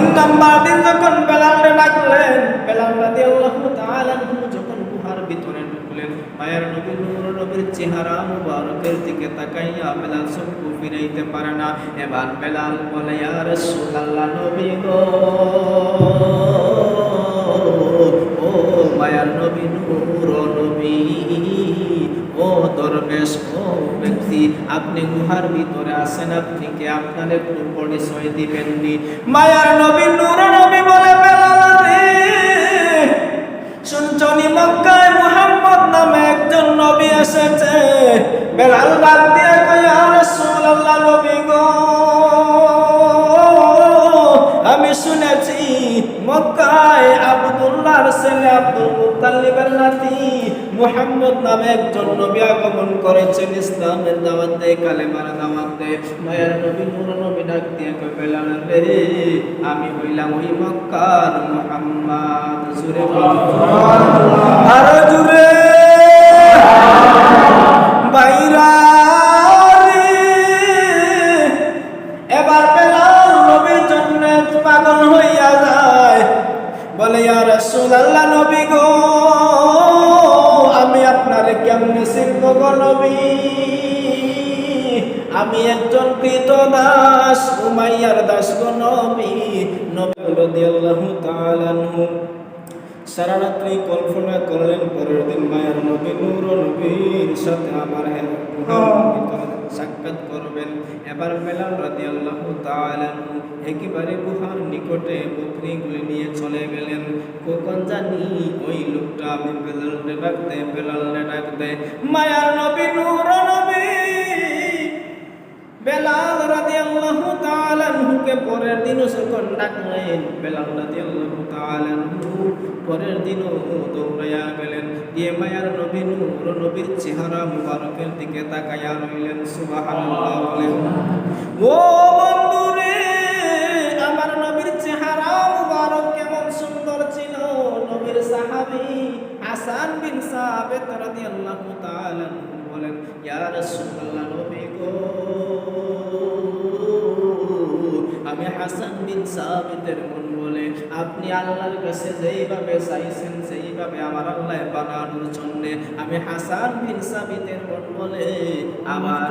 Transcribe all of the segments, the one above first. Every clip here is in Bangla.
তিন নাম্বার দিন যখন বেলালরে ডাকলেন বেলাল রাদিয়াল্লাহু তাআলা যখন গুহার ভিতরে ঢুকলেন, মায়ের নবী নূর নবীর চেহারা মুবারকের দিকে তাকাইয়া বেলাল চক্ষু ফিরাইতে পারে না। এবার বেলাল বলে, ইয়া রাসূলুল্লাহ নবী গো, ও মায়ার নবী নূর দরবেশ ও ব্যক্তি আপনি গুহার ভিতরে আছেন আপনি কি আপনার একটু পরিচয় দিবেননি। মায়ার নবী, নূর নবী বলে বেলাল রে। শুনছনি, মক্কায় মুহাম্মদ নামে একজন নবী এসেছে। বেলাল বাদ দিয়ে কই ইয়া রাসূলুল্লাহ, নবী গো। ছেলে আব্দুল মুত্তালিবের নাতি নামে একজন নবী আগমন করেছেন ইসলামের কালেমার মায়ের নবী নূর নবী ডাক দিয়ে রে, আমি হইলাম ওই মক্কার মুহাম্মদ। জুরে জুরে। বাইরা দাস উমাইয়ার দাস গো নবী নবী সারা রাত্রি কল্পনা করলেন, পরের দিন মায়ের নবী, নূর নবীর সাথে আমার সাক্ষাৎ করবেন। এবার বেলাল তাআলা আনহু। একেবারে গুহার নিকটে বকরিগুলি নিয়ে চলে গেলেন। কখন জানি, ওই লোকটা আমি বেলালকে ডাকতে বেলালকে ডাকতে। মায়ার নবী, নূর নবী বেলাল রাদিয়াল্লাহু তাআলা আনহুকে পরের দিনও যখন ডাকলেন বেলাল রাদিয়াল্লাহু তাআলা আনহু পরের দিনও দৌড়াইয়া গেলেন। দিয়ে মায়ার নবী নূর নবীর চেহারা মুবারকের দিকে তাকাইয়া রইলেন। সুবহানাল্লাহ বলেন ও হাসান বিন সাবিত রাদিয়াল্লাহু তাআলা বলেন, ইয়া রাসূলুল্লাহ, নবী গো, আমি হাসান বিন সাবিতের মন বলে, আপনি আল্লাহর কাছে যেইভাবে চাইছেন সেইভাবে আমার আল্লাহ বানানোর জন্য আমি হাসান বিন সাবিতের মন বলে, আমার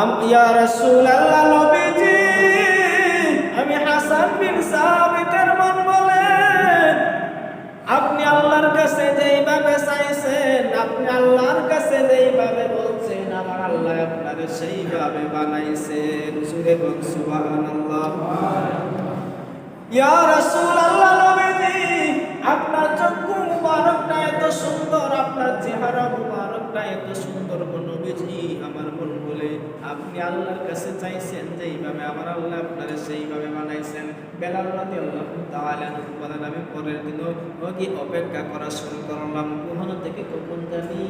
আম, ইয়া রাসূলুল্লাহ, নবীজি, আমি হাসান বিন বলে আপনি আল্লাহর কাছে যেইভাবে চাইছেন, আপনি আল্লাহর কাছে যেইভাবে বলছেন, আমার আল্লাহ আপনারে সেইভাবে বানাইছেন। সুরে বল সুবহানাল্লাহ। ইয়া রাসূলুল্লাহ নবীজি, আপনার চক্ষু মুবারকটা এত সুন্দর, আপনার চেহারা মুবারকটা এত সুন্দর নবীজি, আমার মন বলে। আপনি আল্লাহর কাছে চাইছেন যেইভাবে আমার আল্লাহ আপনারে সেইভাবে বানাইছেন, বেলাল রাদিয়াল্লাহু তাআলা আনহু বলেন, আমি পরের দিনও ওকে অপেক্ষা করা শুরু করলাম। কখনো থেকে কখন জানি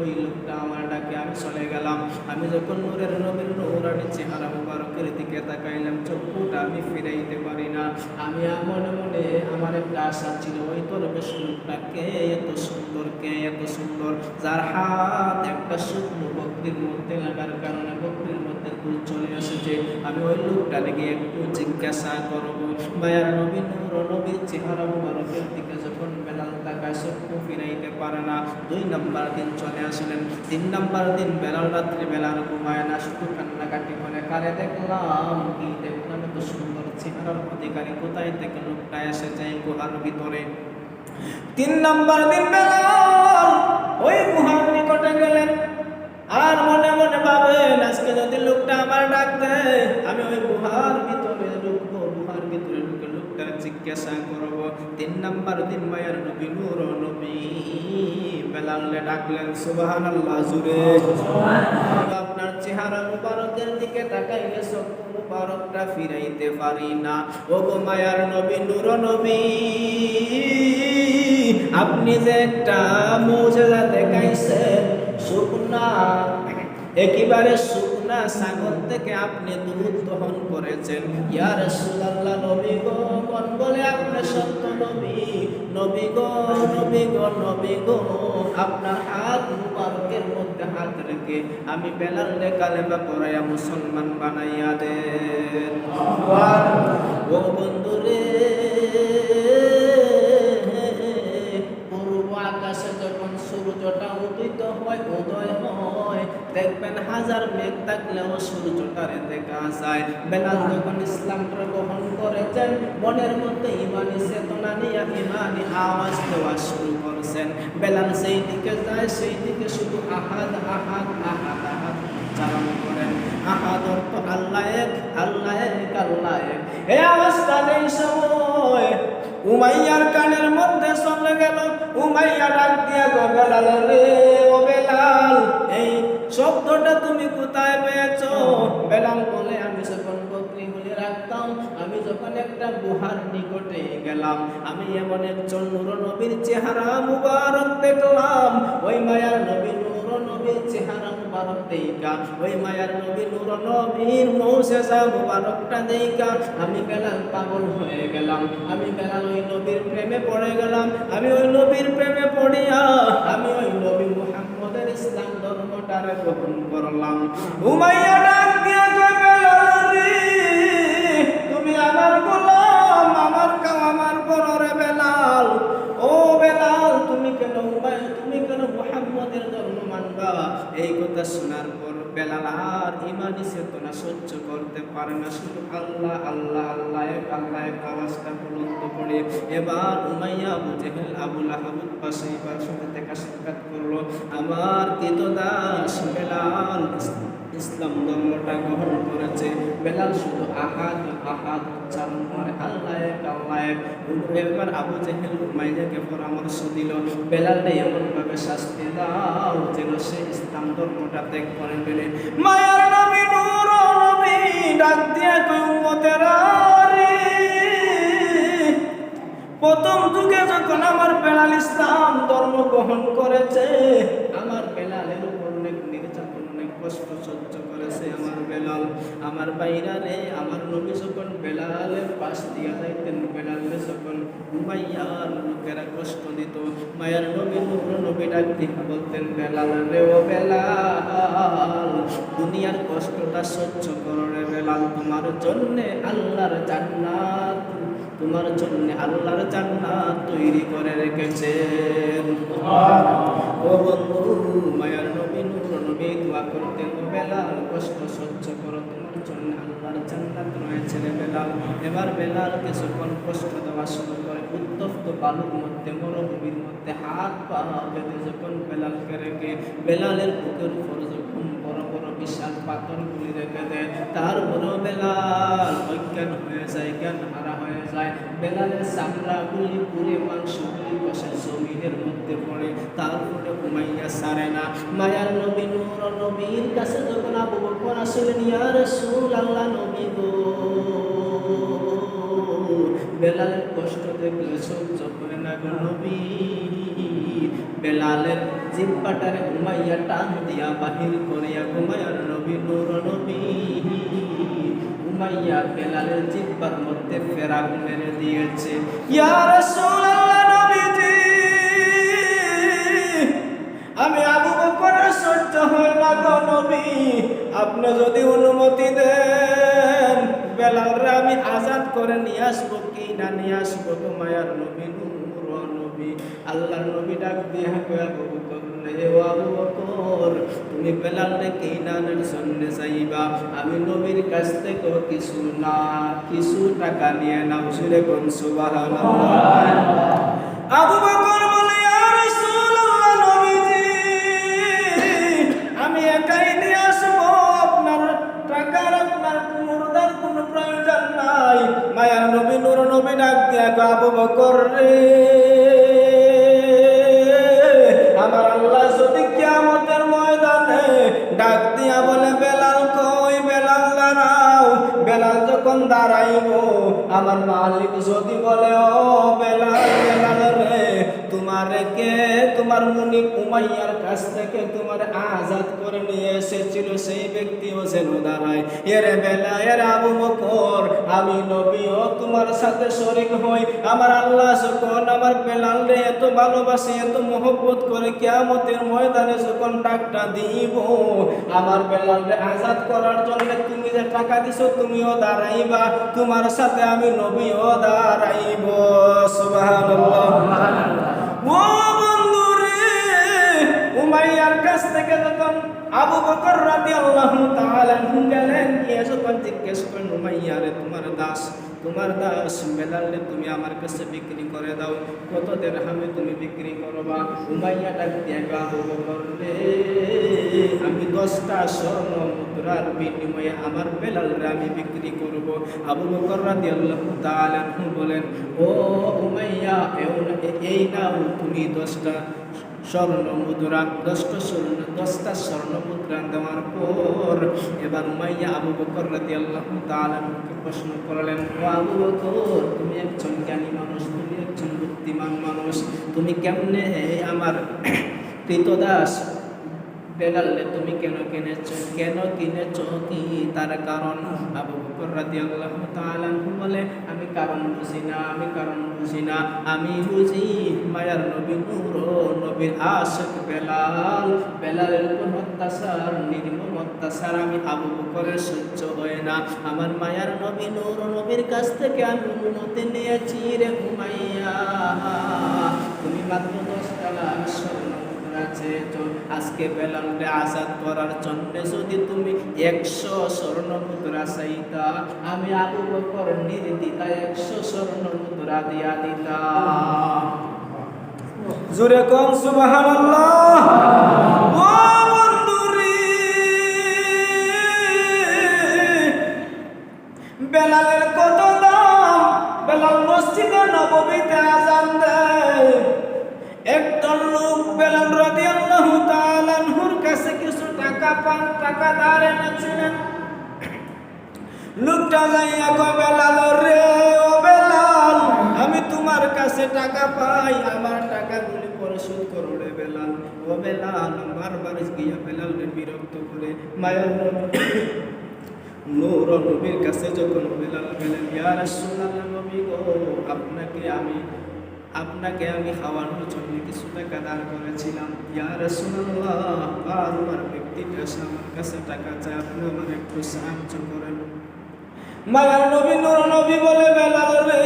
ওই লোকটা আমার ডাকে, আমি চলে গেলাম। আমি যখন নূরের নবীর নূরানি চেহারা মুবারকের দিকে তাকাইলাম, চক্ষুটা আমি ফিরাইতে পারি না। আমি মনে মনে আমার একটা আশা ছিল, ওই তোর লোকটা কে? এত সুন্দর কে? এত সুন্দর। যার হাত একটা শুকনো বকরির মধ্যে লাগার কারণে বকরির মধ্যে দুধ চলে এসেছে। আমি ওই লোকটা দেখে একটু জিজ্ঞাসা করব মায়ার নবী নূর নবীর চেহারা মুবারকের দিকে যখন বেলাল তাকায় চক্ষু ফিরাইতে পারে না। দুই নাম্বার দিন চলে আসলেন। তিন নাম্বার দিন বেলাল রাত্রি বেলার ঘুমায় না। শুধু কান্নাকাটি করে কারে দেখলাম কি দেখলাম? এত সুন্দর চেহারার অধিকারী। কোথায় থেকে লোকটা এসে যায় গুহার ভিতরে? তিন নাম্বার দিন বেলাল ওই আর মনে ভাবেন আজকে যদি লোকটা আমার ডাক দেয় আমি ওই গুহার ভিতরে ঢুকবো গুহার ভিতরে ঢুকে লোকটা জিজ্ঞাসা করব তিন নাম্বার দিন মায়ের নবী নূর নবী। বেলালে ডাকলেন সুবহানাল্লাহ জুড়ে। আপনার চেহারা মুবারকের দিকে তাকাইলে চক্ষু মুবারকটা ফিরাইতে পারি না। ও গো মায়ার নবী নূর নবী আপনি যে একটা মৌজেজা দেখাইছেন শুকনা একেবারে শুকনা সাগর থেকে আপনি দূর দহন করেছেন। ইয়ার সুলাল্লা নবী গো মন বলে আপনি সত্য নবী? নবী গো নবী গো নবী গো, আপনার হাত মুবারকের মধ্যে হাত রেখে আমি বেলাল কালেমা পড়াইয়া মুসলমান বানাইয়া দেন। ও বন্ধু রে পূর্ব আকাশে যখন সূর্যটা উদিত হয়, উদয় দে হাজার মেঘ থাকলেও সূর্যটারে দেখা যায়। বেলাল যখন ইসলামটা গ্রহণ করেছেন মনের মধ্যে ইমানি চেতনা নিয়ে ইমানি আওয়াজ দেওয়া শুরু করেছেন। বেলাল সেই দিকে যায়, সেই দিকে শুধু আহাদ আহাদ আহাদ আহাদ উচ্চারণ করেন। আহাদ অর্থ আল্লাহ এক আল্লাহ এক আল্লাহ এক। এই আওয়াজটা এই সময় উমাইয়ার কানের মধ্যে চলে গেল। উমাইয়া ডাক দিয়া, গো বেলাল রে, ও বেলাল, এই শব্দটা তুমি কোথায় পেয়েছ? বেলাল বলে, আমি যখন বকরি বলে রাখতাম, আমি যখন একটা গুহার নিকটে গেলাম, আমি এমন একজন নূর নবীর চেহারা মুবারক দেখলাম। ওই মায়ার নবী নূর নবীর চেহারা মুবারক দেইকা। ওই মায়ার নবী নূর নবীর মৌসেজা মুবারকটা দেইকা। আমি বেলাল পাগল হয়ে গেলাম। আমি বেলাল ওই নবীর প্রেমে পড়ে গেলাম। আমি ওই নবীর প্রেমে পড়িয়া আমি ওই নবী মুহাম্মদের ইসলাম ধর্মটার গ্রহণ করলাম। উমাইয়া কথা শোনার পর বেলাল আর ইমানি চেতনা সহ্য করতে পারে না। শুধু আল্লাহ আল্লাহ আল্লাহ এক আল্লাহ এক আওয়াজটা বুলন্দ করে এবার Umayya Abu Jahl, Abul Ahmad পাশে এবার সাথে দেখা সাক্ষাৎ করল। আমার কেতদাস বেলাল ইসলাম ধর্মটা গ্রহণ করেছে। বেলাল শুধু আহাদ আহাদ উচ্চারণ করে আল্লাহ আল্লাহ এবার আবু জেহেল উমাইয়াকে পরামর্শ দিল বেলালটা এমন ভাবে শাস্তি দাও যেন সে ইসলাম ধর্মটা ত্যাগ করে ফেলে। মায়ার নবী, নূর নবী ডাক দিয়া কই, উম্মতেরা রে! প্রথম যুগে যখন আমার বেলাল ইসলাম ধর্ম গ্রহণ করেছে আমার বেলালের উপর অনেক নির্যাতন অনেক কষ্ট সহ্য করেছে আমার বেলাল। আমার বাইরালে আমার নবী যখন বেলালের পাশ দিয়া যাইতেন বেলালে যখন উমাইয়ার লোকেরা কষ্ট দিত মায়ার নবী নূর নবী ডাক দিয়া বলতেন বেলাল রে ও বেলাল দুনিয়ার কষ্টটা সহ্য করো রে বেলাল তোমার জন্যে আল্লাহর জান্নাত তোমার জন্য আল্লাহর জান্নাত তৈরি করে রেখেছেন। ও বন্ধু মায়ার নবী দোয়া বেলাল কষ্ট সহ্য করো তোমার জন্য আল্লাহর জান্নাত রয়েছে রে বেলাল। এবার বেলালকে যখন কষ্ট দেওয়া শুরু করে, উত্তপ্ত বালুর মধ্যে, মরুভূমির মধ্যে হাত পা বেঁধে যখন বেলালকে রেখে, বেলালের বুকের উপর যখন বিশাল পাথরগুলি রেখে দেয়। তারপরেও বেলাল অজ্ঞান হয়ে যায়, জ্ঞান হারা হয়ে যায়। বেলালের চামড়াগুলি পুড়ে মাংসগুলি বসে জমিনের মধ্যে পড়ে। তারপরে ঘুমাইয়া সারে না। মায়ার নবী নূর, নবীর কাছে যখন আবু বকর আসলেন, ইয়া রাসূল আল্লাহ নবী গো। বেলালের কষ্ট দেখলে সহ্য করে না গো নবী। বেলালের জিব্বাটারে ঘুমাইয়া টান দিয়া বাহির করিয়া ঘুমাইয়ার নবী নূর নবী। উমাইয়া বেলালের জিব্বার মধ্যে ফেরা মেরে দিয়েছে। ইয়া রাসূলুল্লাহ নবীজি, আমি আবু বকরের সহ্য হয় না গো নবী। আপনি যদি অনুমতি দেন, বেলালরে আমি আজাদ করে নিয়ে আসব। নিয়ে আসব নবী নূর নবী। আল্লাহর নবী ডাক দিয়ে তুমি বেলালরে কি নানের জন্য যাইবা। আমি নবীর কাছ থেকে কিছু না কিছু টাকা নিয়ে নাও সুরে কোন সুবাহ আবু বকর আমার ময়দানে ডাক দিয়া বলে, বেলাল বেলাল দাঁড়াও, বেলাল যখন মালিক যদি বলে, ও বেলা বেলাল রে তোমার কে তোমার মুনি উমাইয়ার কাছ থেকে তোমার আজাদ করে নিয়ে এসেছিল সেই ব্যক্তিও যেন দাঁড়ায় এরে বেলা এর আবু বকর, আমি নবীও তোমার সাথে শরীক হই। আমার আল্লাহ যখন আমার বেলাল রে এত ভালোবাসে, এত মহব্বত করে কিয়ামতের ময়দানে যখন ডাকটা দিব, আমার বেলাল রে আজাদ করার জন্য তুমি যে টাকা দিছো, তুমিও দাঁড়াইবা। তোমার সাথে আমি নবীও দাঁড়াইব। সুবহানাল্লাহ। ও বন্ধু রে, উমাইয়ার কাছ থেকে যখন আবু বকর রাদিয়াল্লাহু তাআলা আনহু গেলেন, গিয়ে যখন জিজ্ঞেস করেন উমাইয়া রে, তোমার দাস তোমার দাস মেলালে তুমি আমার কাছে বিক্রি করে দাও। কত দেরহামে তুমি বিক্রি করবা? উমাইয়া ডাক দিয়ে গো আবু বকর রে আমি দশটা স্বর্ণ মুদ্রার বিনিময়ে আমার বেলালরে আমি বিক্রি করব। আবু বকর রাদিয়াল্লাহু বলেন, ও উমাইয়া এই নাও তুমি দশটা স্বর্ণ মুদ্রা দশটা স্বর্ণ দশটা স্বর্ণ মুদ্রা দেওয়ার পর এবার মাইয়া আবু বকর রাতি আল্লাহ তালকে প্রশ্ন করলেন, ও আবু বকর, তুমি একজন জ্ঞানী মানুষ, তুমি একজন বুদ্ধিমান মানুষ, তুমি কেমনে আমার কৃতদাস বেলালে তুমি কেন কিনেছ? কেন কিনেছ কি? তার কারণ আবু বকর রাদিয়াল্লাহু তাআলা আনহু বলে, আমি কারণ বুঝি না, আমি কারণ বুঝি না। আমি বুঝি মায়ার নবী নূর, নবীর আশিক বেলাল। বেলালের উপর অত্যাচার, নির্মম অত্যাচার আমি আবু বকরের সহ্য হয় না। আমার মায়ার নবী নূর, নবীর কাছ থেকে আমি অনুমতি নিয়েছি রে ঘুমাইয়া। তুমি মাত্র দশ টাকা স্বর্ণ আছে আজকে বেলালকে আজাদ করার জন্য যদি তুমি একশো স্বর্ণ মুদ্রা চাইতা, আমি আবু বকর নির্দিতা একশো স্বর্ণ মুদ্রা দিয়া দিতা। জোরে কম সুবহানাল্লাহ। বন্ধুরে, বেলালের কত দাম? বেলাল মসজিদে নববীতে আজান দেয়। একদল লোক বেলাল রাদিয়াল্লাহু তাআলা আনহুর কাছে কিছু টাকা পান, টাকা ধার এনেছিলেন। লোকটা যাইয়া গো বেলাল রে, ও বেলাল, আমি তোমার কাছে টাকা পাই, আমার টাকাগুলি পরিশোধ করো রে বেলাল। ও বেলাল বারবার গিয়া বেলালকে বিরক্ত করে মায়ের নূর নবীর কাছে যখন বেলাল গেলেন, ইয়া রাসূলুল্লাহ নবী গো, আপনাকে আমি আপনাকে আমি খাওয়ানোর জন্য কিছু টাকা দান করেছিলাম। ইয়া আর আমার ব্যক্তিটা এসে আমার কাছে টাকা চায়, আপনি আমার একটু সাহায্য করেন। মায়ার নবী, নূর নবী বলে, বেলাল রে,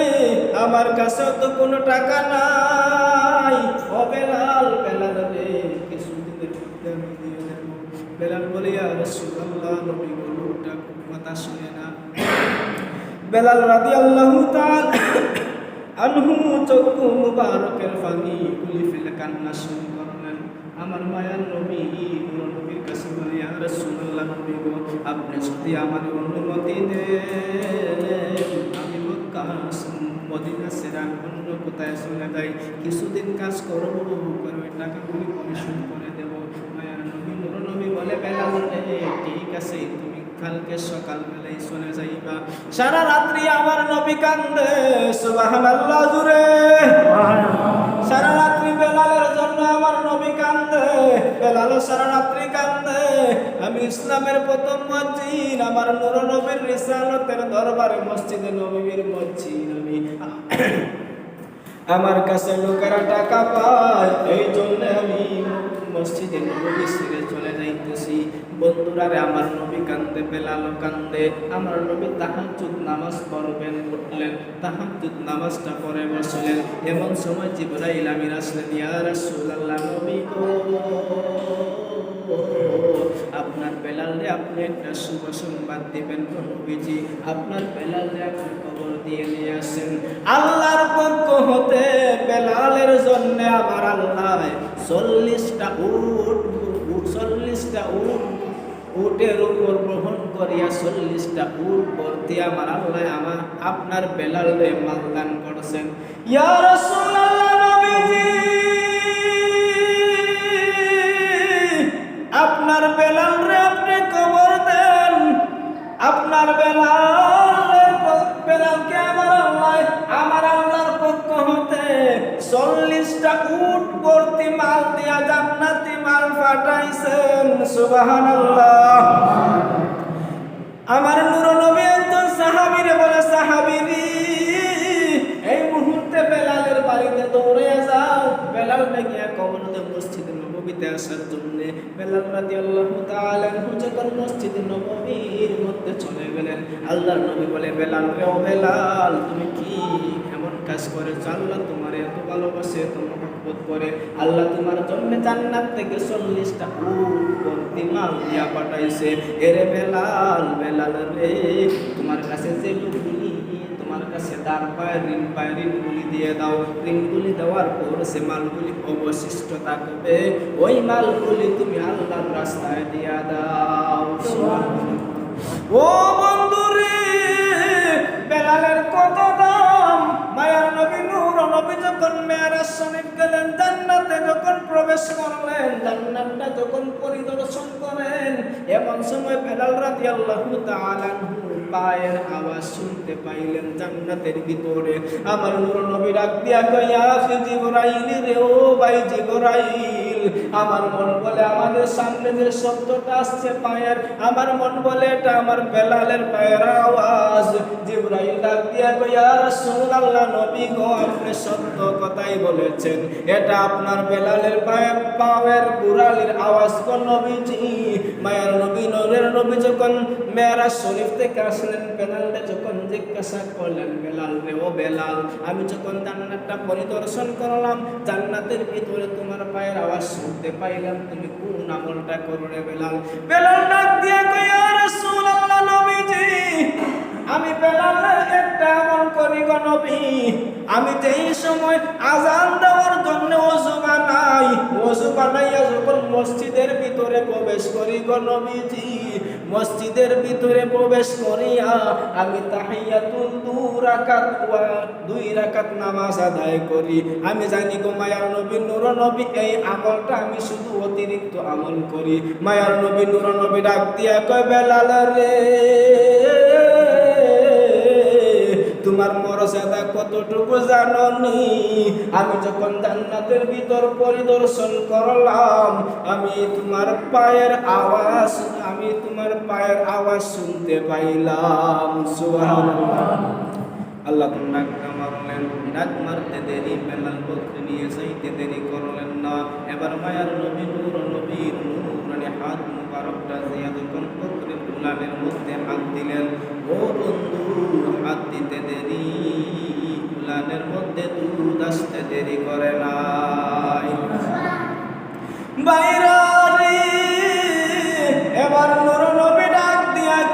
আমার কাছে তো কোনো টাকা নাই। ও বেলাল বেলাল রে কিছুদিনের মধ্যে আমি দিয়ে দেব। বেলাল বলে, ইয়া রাসূলুল্লাহ, নবী লোকটা খুব কথা শুনে না। বেলাল রাদিয়াল্লাহু তাআলা আনহু চক্ষু মুবারকের ফানি গুলি ফেলে কান্না শুরু করলেন আমার মায়ার নবী নবীর কাছে বলে, ইয়া রাসূলুল্লাহ, নবী আপনি যদি আমার অনুমতি দেন, আমি মদিনা সেরা অন্য কোথায় চলে যাই কিছুদিন কাজ করব, করে ওই টাকাগুলি পরিশোধ করে দেব। মায়ার নবী নবী বলে, বেলা ঠিক আছে কালকে সকালবেলায় শুনে যাইবা। সারা রাত্রি আমার নবী কান্দে, সুবহানাল্লাহ জুড়ে। সারা রাত্রি বেলালের জন্য আমার নবী কান্দে, বেলাল সারা রাত্রি কান্দে। আমি ইসলামের প্রথম মসজিদ, আমার নুর নবীর রিসালতের দরবারে মসজিদে, নবীর মসজিদ আমি। আমার কাছে লোকেরা টাকা পায়, এই জন্য আমি মসজিদে নবী ছেড়ে চলে বন্ধুরা আমার নবী কান্দে বেলাল কান্দে। আমার নবী তাহাজ্জুদ নামাজ পড়বেন উঠলেন তাহাজ্জুদ নামাজটা পড়ে বসলেন। এমন সময় জিবরাইল আমির আসলেন, ইয়া নবী গো! আপনার বেলালে আপনি একটা শুভ সংবাদ দিবেন নবীজি। আপনার বেলালে আপনি খবর দিয়ে নিয়ে আসেন। আল্লাহর পক্ষ হতে বেলালের জন্য আমার আল্লাহ চল্লিশটা উট চল্লিশটা উট, উটের উপর গ্রহণ করিয়া চল্লিশটা উট ভর্তি আমার আল্লাহ আমার, আপনার বেলালে মালদান করছেন। আপনার বেলাল রে আপনি কবর দেন। আপনার বেলাল বেলালকে আমার আল্লাহ, আমার আল্লাহর পক্ষ হতে চল্লিশটা পাঠাইছেন, সুবহানাল্লাহ। আমার নূর নবী একজন সাহাবীরে বলে, সাহাবীরি, এই মুহূর্তে বেলালের বাড়িতে দৌড়ে যাও। বেলাল গিয়া কবরতে মসজিদে নববীতে আসার জন্য বেলাল রাদিয়াল্লাহু তাআলা যখন মসজিদে নববীর মধ্যে চলে গেলেন, আল্লাহর নবী বলে, বেলাল, ও বেলাল, তুমি কি এমন কাজ করেছ? আল্লাহ তোমার এত ভালোবাসে এত মহব্বত করে। আল্লাহ তোমার জন্য জান্নাত থেকে চল্লিশটা ভর্তি মাল দিয়া পাঠাইছে। এরে বেলাল বেলাল রে, তোমার কাছে যে তোমার কাছে পায় ঋণ পায় দিয়ে দাও। ঋণগুলি দেওয়ার পর সে মালগুলি অবশিষ্ট ওই মালগুলি তুমি রাস্তায় দিয়া দাও। কত দাম? মায়ার নবী নূর নবী যখন মেয়ারাজ শরীফ গেলেন, জান্নাতে যখন প্রবেশ করলেন, জান্নাতটা যখন পরিদর্শন করেন, এমন সময় বেলাল রাদিয়াল্লাহু তাআলা পায়ের আওয়াজ শুনতে পাইলেন জান্নাতের ভিতরে। আমার নূর নবী রাখ দিয়া আখি জিবরাইল রে, ও ভাই জিবরাইল। আমার মন বলে আমাদের সামনে যে শব্দটা আসছে পায়ের, আমার মন বলে এটা আমার বেলালের পায়ের আওয়াজ। জিবরাইল ডাক দিয়া কইয়া, রাসূলুল্লাহ, নবী গো, আপনি সত্য কথাই বলেছেন। এটা আপনার বেলালের পায়ের পায়ের কুরালির আওয়াজ গো নবীজি। মায়ের নবী, নূরের নবী যখন মেরাজ শরীফ থেকে আসলেন যখন জিজ্ঞাসা করলেন, বেলাল রে ও বেলাল, আমি যখন জান্নাতটা পরিদর্শন করলাম, জান্নাতের ভিতরে তোমার পায়ের আওয়াজ শুনতে পাইলাম, তুমি কোন আমলটা করো রে বেলাল? বেলাল ডাক দিয়া কইয়া রাসূলুল্লাহ নবীজি, আমি বেলালের একটা আমল করি গো নবী। আমি যেই সময় আজান দেওয়ার জন্য ওযু বানাই, ওযু বানাইয়া যখন মসজিদের ভিতরে প্রবেশ করি গো নবীজি মসজিদের ভিতরে প্রবেশ করিয়া আমি তাহিয়াতুল দু রাকাত দুই রাকাত নামাজ আদায় করি। আমি জানি গো, মায়ার নবী নূর নবী এই আমলটা আমি শুধু অতিরিক্ত আমল করি। মায়ার নবী নূর নবী ডাক দিয়া কয়, বেলাল রে। তোমার মর্যাদা কতটুকু জাননি আমি যখন জান্নাতের ভিতর পরিদর্শন করলাম, আমি তোমার পায়ের আওয়াজ, আমি তোমার পায়ের আওয়াজ শুনতে পাইলাম। আল্লাহ ডাকটা মারলেন ডাক মারতে দেরি, বেলাল বকরি নিয়ে যাইতে দেরি করলেন না। এবার মায়ার নবী, নূর নবীর নূরানি হাত মুবারকটা দিয়া যখন উলানের মধ্যে হাত দিলেন, ও বন্ধু, হাত দিতে দেরি। উলানের মধ্যে দুধ আসতে দেরি করে নাই। বাইরারি এবার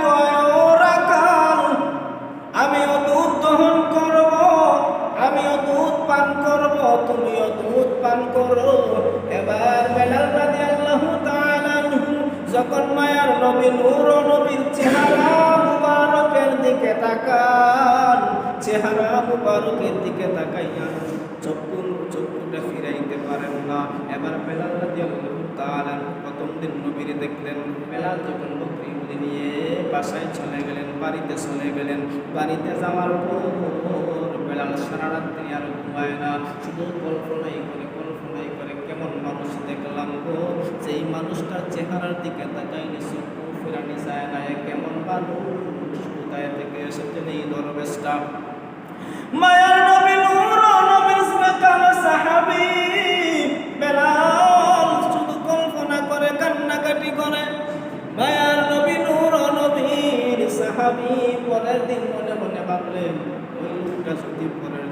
কয় রাখাল আমিও দুধ দহন করব, আমিও দুধ পান করব, তুমিও দুধ পান করো। যখন মায়ার নবী নূর ও নবীর চেহারা মুবারকের দিকে তাকান, চেহারা মুবারকের দিকে তাকাইয়া চক্ষু চক্ষুটা ফিরাইতে পারেন না। এবার বেলাল রাদিয়াল্লাহু তাআলা প্রথম দিন নবীর দেখলেন, বেলাল যখন বকরিগুলি নিয়ে বাসায় চলে গেলেন, বাড়িতে চলে গেলেন, বাড়িতে যাওয়ার পর বেলাল সারা রাত্রি আর ঘুমায় না, শুধু কল্পনাই করে দেখলাম গো যেই মানুষটার চেহারার দিকে তাকাইলে চক্ষু ফেরানি যায় না কেমন মানুষ? কোথায় থেকে এসেছেন এই দরবেশটা? মায়ার নবী নূর, নবীর সাহাবী বেলাল শুধু কল্পনা করে, কান্নাকাটি করে। মায়ার নবী নূর, নবীর সাহাবী পরের দিন মনে মনে ভাবলেন, ওই লোকটা পরের